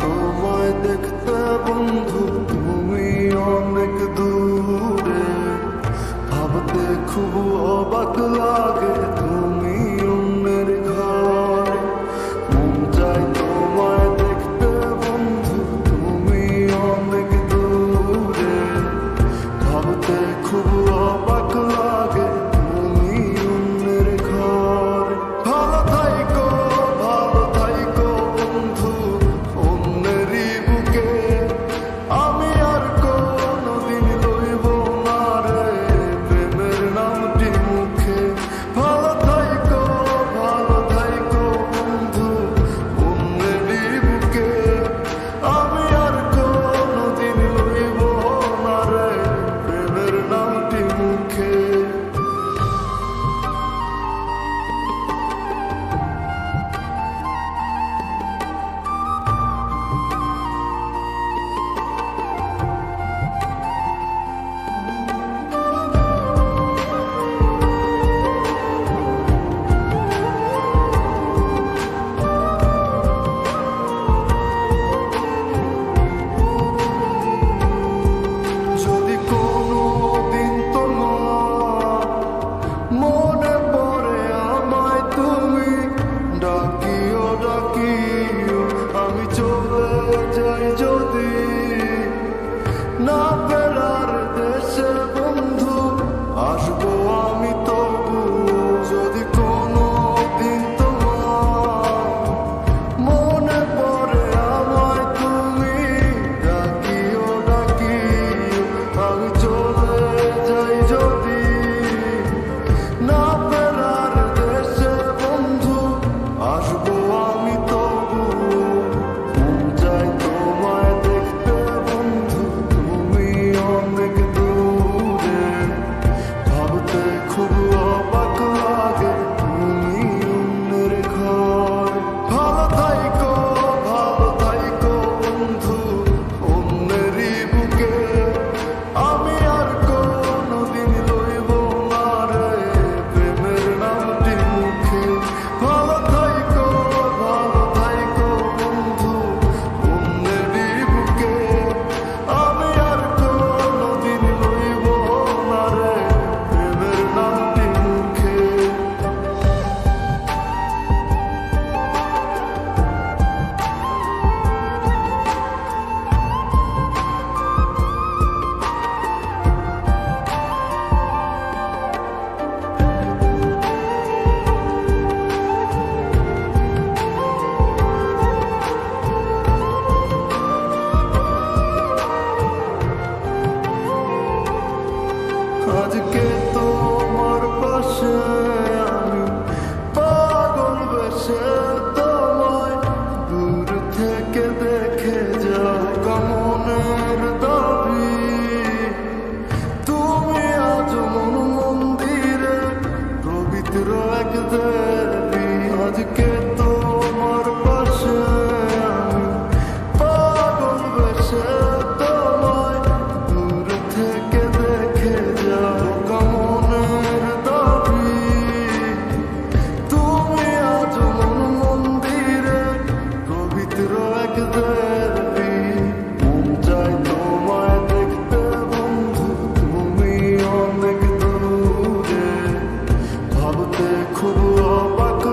তোমায় দেখতে বন্ধু তুমি অনেক দূরে। ভাবতে খুব অবাক লাগে আজকে তোমার পাশে পাগল বেশে তোমায় দূর থেকে দেখে যাও কামনের দাবি। তুমি আজ মন্দিরে পবিত্র এক দেবী। দেখতে বন্ধু, তুমি অনেক ভাবতে খুব অবাক